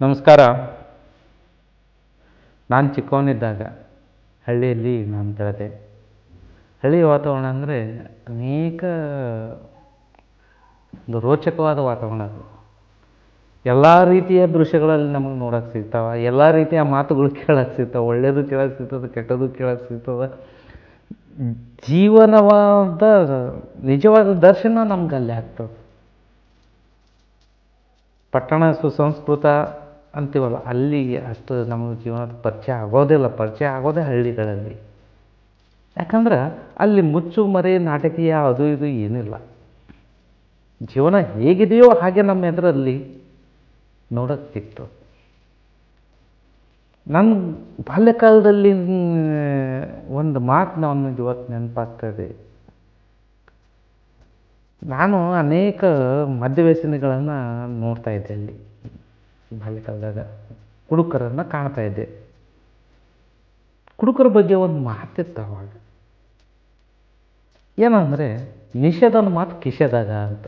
ನಮಸ್ಕಾರ. ನಾನು ಚಿಕ್ಕವನಿದ್ದಾಗ ಹಳ್ಳಿಯಲ್ಲಿ ನಾನು ಬೆಳೆದೆ. ಹಳ್ಳಿ ವಾತಾವರಣ ಅಂದರೆ ಅನೇಕ ಒಂದು ರೋಚಕವಾದ ವಾತಾವರಣ ಅದು. ಎಲ್ಲ ರೀತಿಯ ದೃಶ್ಯಗಳಲ್ಲಿ ನಮಗೆ ನೋಡೋಕ್ಕೆ ಸಿಗ್ತಾವೆ, ಎಲ್ಲ ರೀತಿಯ ಮಾತುಗಳು ಕೇಳೋಕ್ಕೆ ಸಿಗ್ತಾವೆ ಒಳ್ಳೆಯದು ಕೇಳೋಕ್ಕೆ ಸಿಗ್ತದೆ ಕೆಟ್ಟದ್ದು ಕೇಳೋಕ್ಕೆ ಸಿಗ್ತದೆ. ಜೀವನವಾದ ನಿಜವಾದ ದರ್ಶನ ನಮ್ಗೆ ಅಲ್ಲಿ ಆಗ್ತದೆ. ಪಟ್ಟಣ ಸುಸಂಸ್ಕೃತ ಅಂತೀವಲ್ಲ, ಅಲ್ಲಿ ಅಷ್ಟು ನಮ್ಮ ಜೀವನದ ಪರಿಚಯ ಆಗೋದಿಲ್ಲ ಪರಿಚಯ ಆಗೋದೇ ಹಳ್ಳಿಗಳಲ್ಲಿ. ಯಾಕಂದ್ರೆ ಅಲ್ಲಿ ಮುಚ್ಚು ಮರೆ ನಾಟಕೀಯ ಅದು ಇದು ಏನಿಲ್ಲ. ಜೀವನ ಹೇಗಿದೆಯೋ ಹಾಗೆ ನಮ್ಮ ಎದುರಲ್ಲಿ ನೋಡೋಕ್ಕೆ ಸಿಕ್ತು. ನನ್ನ ಬಾಲ್ಯಕಾಲದಲ್ಲಿ ಒಂದು ಮಾತು ನಾನು ಇವತ್ತು ನೆನಪಾಗ್ತದೆ. ನಾನು ಅನೇಕ ಮದ್ಯವ್ಯಸನಗಳನ್ನು ನೋಡ್ತಾ ಇದ್ದೆ ಅಲ್ಲಿ. ಬಾಲ್ಯಕಾಲದಾಗ ಕುಡುಕರನ್ನು ಕಾಣ್ತಾ ಇದ್ದೆ. ಕುಡುಕರ ಬಗ್ಗೆ ಒಂದು ಮಾತಿತ್ತು ಅವಾಗ. ಏನಂದರೆ, ನಿಷೇಧನ ಮಾತು ಕಿಶೆದಾಗ ಅಂತ.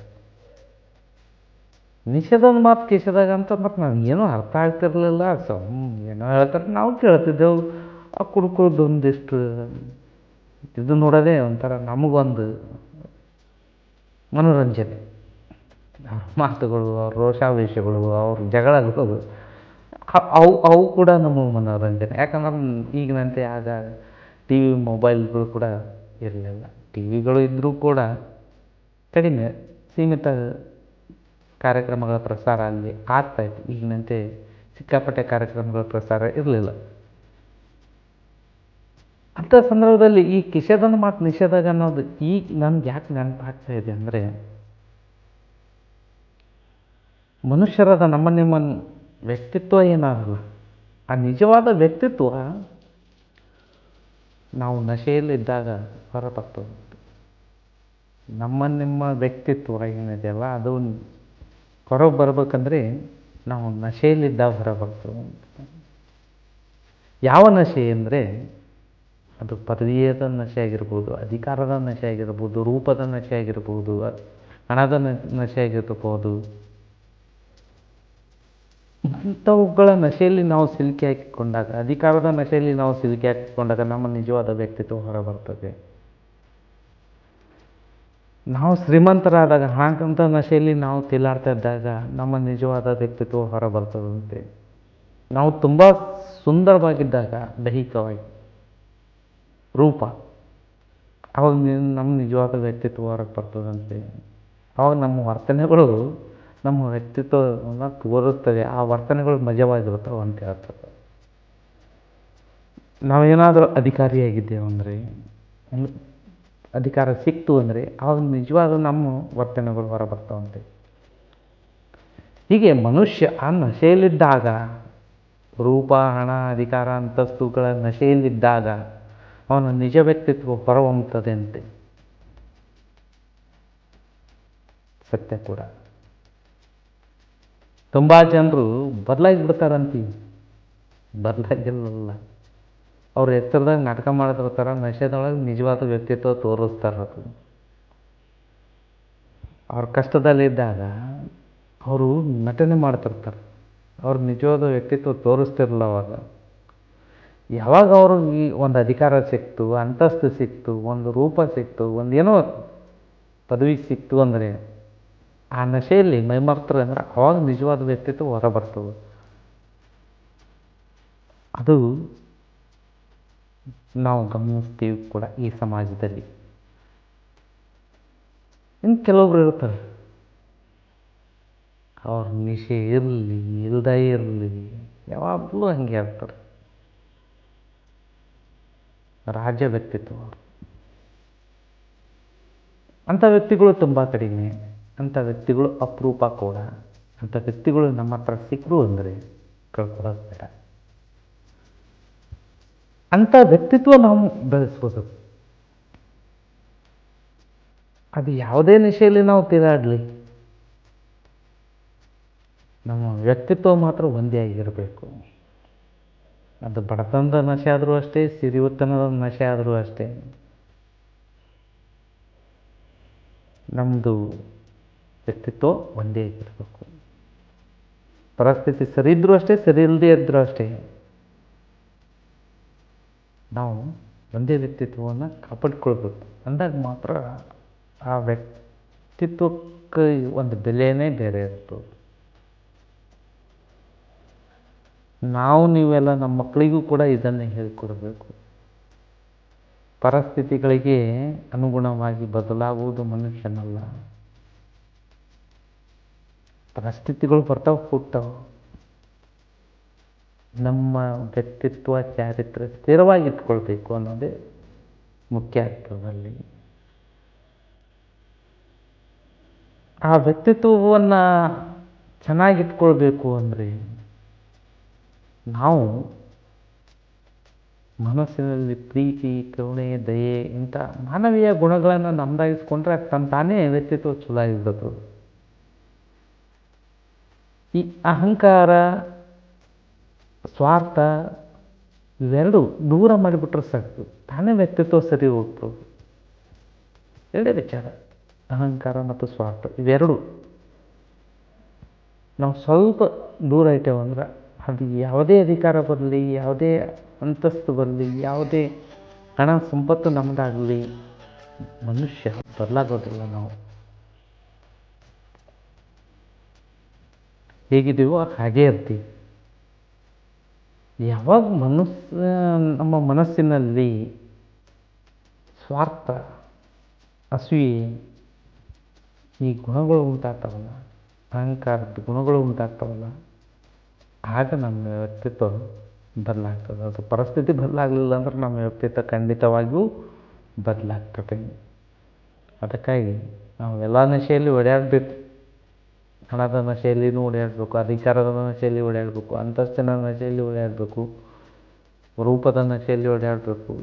ನಿಷೇಧನ ಮಾತು ಕಿಶೆದಾಗ ಅಂತ ಮತ್ತು ನನಗೇನೂ ಅರ್ಥ ಆಗ್ತಿರಲಿಲ್ಲ. ಸೊ ಏನೋ ಹೇಳ್ತಾರೆ, ನಾವು ಕೇಳ್ತಿದ್ದೆವು. ಆ ಕುಡುಕರದೊಂದಿಷ್ಟು ಇದು ನೋಡೋದೇ ಒಂಥರ ನಮಗೊಂದು ಮನೋರಂಜನೆ. ಮಾತುಗಳು, ಅವ್ರ ರೋಷಾವೇಶಗಳು, ಅವ್ರ ಜಗಳಗಳು. ಅವು ಅವು ಕೂಡ ನಮ್ಮ ಮನೋರಂಜನೆ. ಯಾಕಂದ್ರೆ ಈಗಿನಂತೆ ಆಗ ಟಿ ವಿ ಮೊಬೈಲ್ಗಳು ಕೂಡ ಇರಲಿಲ್ಲ. ಟಿ ವಿಗಳು ಇದ್ದರೂ ಕೂಡ ಕಡಿಮೆ. ಸೀಮಿತ ಕಾರ್ಯಕ್ರಮಗಳ ಪ್ರಸಾರ ಅಲ್ಲಿ ಆಗ್ತಾಯಿತ್ತು ಈಗಿನಂತೆ ಸಿಕ್ಕಾಪಟ್ಟೆ ಕಾರ್ಯಕ್ರಮಗಳ ಪ್ರಸಾರ ಇರಲಿಲ್ಲ. ಅಂಥ ಸಂದರ್ಭದಲ್ಲಿ ಈ ಕಿಶದನ ಮಾತು ನಿಷೇಧಾಗ ಅನ್ನೋದು ಈಗ ನನ್ಗೆ ಯಾಕೆ ನೆನಪಾಗ್ತಾ ಇದೆ ಅಂದರೆ ಮನುಷ್ಯರಾದ ನಮ್ಮ ನಿಮ್ಮ ವ್ಯಕ್ತಿತ್ವ ಏನಾಗಲ್ಲ ಆ ನಿಜವಾದ ವ್ಯಕ್ತಿತ್ವ ನಾವು ನಶೆಯಲ್ಲಿದ್ದಾಗ ಹೊರಬರ್ತದೆ ನಮ್ಮ ನಿಮ್ಮ ವ್ಯಕ್ತಿತ್ವ ಏನಿದೆಯಲ್ಲ, ಅದು ಹೊರಗೆ ಬರ್ಬೇಕಂದ್ರೆ ನಾವು ನಶೆಯಲ್ಲಿದ್ದಾಗ ಹೊರಬರ್ತದೆ ಯಾವ ನಶೆ ಅಂದರೆ, ಅದು ಪದವಿಯದ ನಶೆ ಆಗಿರ್ಬೋದು, ಅಧಿಕಾರದ ನಶೆ ಆಗಿರ್ಬೋದು, ರೂಪದ ನಶೆ ಆಗಿರ್ಬೋದು, ಹಣದ ನಶೆ ಆಗಿರ್ಬೋದು ಇಂಥವುಗಳ ನಶೆಯಲ್ಲಿ ನಾವು ಸಿಲುಕಿ ಹಾಕಿಕೊಂಡಾಗ, ಅಧಿಕಾರದ ನಶೆಯಲ್ಲಿ ನಾವು ಸಿಲುಕಿ ಹಾಕಿಕೊಂಡಾಗ ನಮ್ಮ ನಿಜವಾದ ವ್ಯಕ್ತಿತ್ವ ಹೊರಬರ್ತದೆ. ನಾವು ಶ್ರೀಮಂತರಾದಾಗ ಹಾಗಂತ ನಶೆಯಲ್ಲಿ ನಾವು ತಿಲಾಡ್ತಾ ಇದ್ದಾಗ ನಮ್ಮ ನಿಜವಾದ ವ್ಯಕ್ತಿತ್ವ ಹೊರಬರ್ತದಂತೆ. ನಾವು ತುಂಬ ಸುಂದರವಾಗಿದ್ದಾಗ, ದೈಹಿಕವಾಗಿ, ರೂಪ, ಅವಾಗ ನಮ್ಮ ನಿಜವಾದ ವ್ಯಕ್ತಿತ್ವ ಹೊರಗೆ ಬರ್ತದಂತೆ. ಅವಾಗ ನಮ್ಮ ವರ್ತನೆಗಳು ನಮ್ಮ ವ್ಯಕ್ತಿತ್ವವನ್ನು ತೋರಿಸ್ತದೆ, ಆ ವರ್ತನೆಗಳು ಮಜವಾಗಿರುತ್ತವೆ ಅಂತ ಹೇಳ್ತಾರೆ. ನಾವೇನಾದರೂ ಅಧಿಕಾರಿಯಾಗಿದ್ದೇವೆ ಅಂದರೆ ಅಧಿಕಾರ ಸಿಕ್ತು ಅಂದರೆ ಆವಾಗ ನಿಜವಾದ ನಮ್ಮ ವರ್ತನೆಗಳು ಹೊರಬರ್ತಾವಂತೆ ಹೀಗೆ ಮನುಷ್ಯ ಆ ನಶೆಯಲ್ಲಿದ್ದಾಗ, ರೂಪ, ಹಣ, ಅಧಿಕಾರ, ಅಂತಸ್ತುಗಳ ನಶೆಯಲ್ಲಿದ್ದಾಗ, ಅವನ ನಿಜ ವ್ಯಕ್ತಿತ್ವ ಹೊರಹೊಮ್ಮುತ್ತದೆ ಅಂತೆ ಸತ್ಯ ಕೂಡ. ತುಂಬ ಜನರು ಬದಲಾಗಿ ಬಿಡ್ತಾರಂತೀವಿ ಬದಲಾಗಿಲ್ಲ ಅವ್ರು ಎತ್ತರದಾಗ ನಾಟಕ ಮಾಡ್ತಿರ್ತಾರ ನಶೆದೊಳಗೆ ನಿಜವಾದ ವ್ಯಕ್ತಿತ್ವ ತೋರಿಸ್ತಾರೆ ಅವ್ರ ಕಷ್ಟದಲ್ಲಿದ್ದಾಗ ಅವರು ನಟನೆ ಮಾಡ್ತಿರ್ತಾರೆ. ಅವ್ರ ನಿಜವಾದ ವ್ಯಕ್ತಿತ್ವ ತೋರಿಸ್ತಿರಲ್ಲ ಅವಾಗ. ಯಾವಾಗ ಅವ್ರಿಗೆ ಒಂದು ಅಧಿಕಾರ ಸಿಕ್ತು, ಅಂತಸ್ತು ಸಿಕ್ತು, ಒಂದು ರೂಪ ಸಿಕ್ತು ಒಂದು ಏನೋ ಪದವಿ ಸಿಕ್ತು ಅಂದರೆ ಆ ನಶೆಯಲ್ಲಿ ಮೈಮರ್ತಾರೆ ಅಂದ್ರೆ ಅವಾಗ ನಿಜವಾದ ವ್ಯಕ್ತಿತ್ವ ಹೊರ ಬರ್ತದೆ ಅದು ನಾವು ಗಮನಿಸ್ತೀವಿ ಕೂಡ ಈ ಸಮಾಜದಲ್ಲಿ. ಇನ್ನು ಕೆಲವೊಬ್ರು ಇರ್ತಾರೆ ಅವ್ರ ನಿಶೆ ಇರಲಿ ಇಲ್ಲದೇ ಇರಲಿ, ಯಾವಾಗಲೂ ಹಂಗೆ ಇರ್ತಾರೆ ರಾಜ್ಯ ವ್ಯಕ್ತಿತ್ವ. ಅಂಥ ವ್ಯಕ್ತಿಗಳು ತುಂಬ ಕಡಿಮೆ. ಅಂಥ ವ್ಯಕ್ತಿಗಳು ಅಪರೂಪ ಕೂಡ. ಅಂಥ ವ್ಯಕ್ತಿಗಳು ನಮ್ಮ ಹತ್ರ ಸಿಕ್ಕರು ಅಂದರೆ ಕಳ್ಕೊಳ್ಳೋದು ಬೇಡ ಅಂಥ ವ್ಯಕ್ತಿತ್ವ ನಾವು ಬೆಳೆಸ್ಬೋದು. ಅದು ಯಾವುದೇ ನಿಶೆಯಲ್ಲಿ ನಾವು ತಿರಾಡಲಿ. ನಮ್ಮ ವ್ಯಕ್ತಿತ್ವ ಮಾತ್ರ ಒಂದೇ ಆಗಿರಬೇಕು. ಅದು ಬಡತನದ ನಶೆ ಆದರೂ ಅಷ್ಟೇ ಸಿರಿಯುತ್ತನದ ನಶೆ ಆದರೂ ಅಷ್ಟೇ. ನಮ್ಮದು ವ್ಯಕ್ತಿತ್ವ ಒಂದೇ ಇರಬೇಕು. ಪರಿಸ್ಥಿತಿ ಸರಿ ಇದ್ದರೂ ಅಷ್ಟೇ, ಸರಿ ಇಲ್ಲದೇ ಇದ್ದರೂ ಅಷ್ಟೇ. ನಾವು ಒಂದೇ ವ್ಯಕ್ತಿತ್ವವನ್ನು ಕಾಪಾಡಿಕೊಳ್ಬೇಕು. ಅಂದಾಗ ಮಾತ್ರ ಆ ವ್ಯಕ್ತಿತ್ವಕ್ಕೆ ಒಂದು ಬೆಲೆಯೇ ಬೇರೆ ಇರ್ತದೆ. ನಾವು ನೀವೆಲ್ಲ ನಮ್ಮ ಮಕ್ಕಳಿಗೂ ಕೂಡ ಇದನ್ನೇ ಹೇಳಿಕೊಡಬೇಕು. ಪರಿಸ್ಥಿತಿಗಳಿಗೆ ಅನುಗುಣವಾಗಿ ಬದಲಾಗುವುದು ಮನುಷ್ಯನಲ್ಲ. ಪರಿಸ್ಥಿತಿಗಳು ಬರ್ತಾವೆ ಹುಟ್ಟವು ನಮ್ಮ ವ್ಯಕ್ತಿತ್ವ, ಚಾರಿತ್ರ್ಯ ಸ್ಥಿರವಾಗಿ ಇಟ್ಕೊಳ್ಬೇಕು ಅನ್ನೋದೇ ಮುಖ್ಯ ಆಗ್ತದಲ್ಲಿ ಆ ವ್ಯಕ್ತಿತ್ವವನ್ನು ಚೆನ್ನಾಗಿಟ್ಕೊಳ್ಬೇಕು ಅಂದರೆ ನಾವು ಮನಸ್ಸಿನಲ್ಲಿ ಪ್ರೀತಿ, ಕರುಣೆ, ದಯೆ ಇಂಥ ಮಾನವೀಯ ಗುಣಗಳನ್ನು ನಮ್ದಾಗಿಸ್ಕೊಂಡ್ರೆ ತನ್ನ ತಾನೇ ವ್ಯಕ್ತಿತ್ವ ಚಲೋ ಆಗಿಬಿಡೋದು ಈ ಅಹಂಕಾರ, ಸ್ವಾರ್ಥ ಇವೆರಡು ದೂರ ಮಾಡಿಬಿಟ್ರೆ ಸಾಕು. ತಾನೇ ವ್ಯಕ್ತಿತ್ವ ಸರಿ ಹೋಗ್ತದೆ. ಎರಡೇ ವಿಚಾರ. ಅಹಂಕಾರ ಮತ್ತು ಸ್ವಾರ್ಥ, ಇವೆರಡು. ನಾವು ಸ್ವಲ್ಪ ದೂರ ಇಟ್ಟೇವಂದ್ರೆ ಅದು ಯಾವುದೇ ಅಧಿಕಾರ ಬರಲಿ, ಯಾವುದೇ ಅಂತಸ್ತು ಬರಲಿ, ಯಾವುದೇ ಹಣ, ಸಂಪತ್ತು ನಮ್ಮದಾಗಲಿ ಮನುಷ್ಯ ಬದಲಾಗೋದಿಲ್ಲ ನಾವು. ಹೇಗಿದ್ದೀವೋ ಹಾಗೇ ಇರ್ತೀವಿ ಯಾವಾಗ ಮನಸ್ಸು, ನಮ್ಮ ಮನಸ್ಸಿನಲ್ಲಿ ಸ್ವಾರ್ಥ, ಅಸೂಯೆ, ಈ ಗುಣಗಳು ಉಂಟಾಗ್ತವಲ್ಲ, ಅಹಂಕಾರದ ಗುಣಗಳು ಉಂಟಾಗ್ತವಲ್ಲ, ಆಗ ನಮ್ಮ ವ್ಯಕ್ತಿತ್ವ ಬದಲಾಗ್ತದೆ. ಅದು ಪರಿಸ್ಥಿತಿ ಬದಲಾಗಲಿಲ್ಲ ಅಂದ್ರೆ ನಮ್ಮ ವ್ಯಕ್ತಿತ್ವ ಖಂಡಿತವಾಗಿಯೂ ಬದಲಾಗ್ತದೆ. ಅದಕ್ಕಾಗಿ ನಾವು ಎಲ್ಲ ನಶೆಯಲ್ಲಿ ಓಡಾಡಬೇಕು. ಹಣದ ನಶೆಯಲ್ಲಿನೂ ಓಡಾಡಬೇಕು ಅಧಿಕಾರದ ನಶೆಯಲ್ಲಿ ಓಡಾಡಬೇಕು ಅಂತಸ್ತಿನ ನಶೆಯಲ್ಲಿ ಓಡಾಡಬೇಕು ರೂಪದ ನಶೆಯಲ್ಲಿ ಓಡಾಡಬೇಕು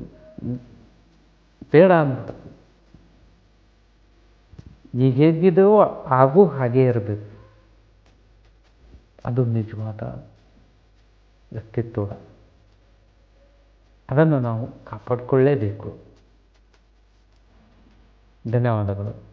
ಬೇಡ ಅಂತ. ಈಗ ಹೇಗಿದೆಯೋ ಹಾಗೂ ಹಾಗೇ ಇರಬೇಕು. ಅದು ನಿಜವಾದ ವ್ಯಕ್ತಿತ್ವ. ಅದನ್ನು ನಾವು ಕಾಪಾಡಿಕೊಳ್ಳೇಬೇಕು. ಧನ್ಯವಾದಗಳು.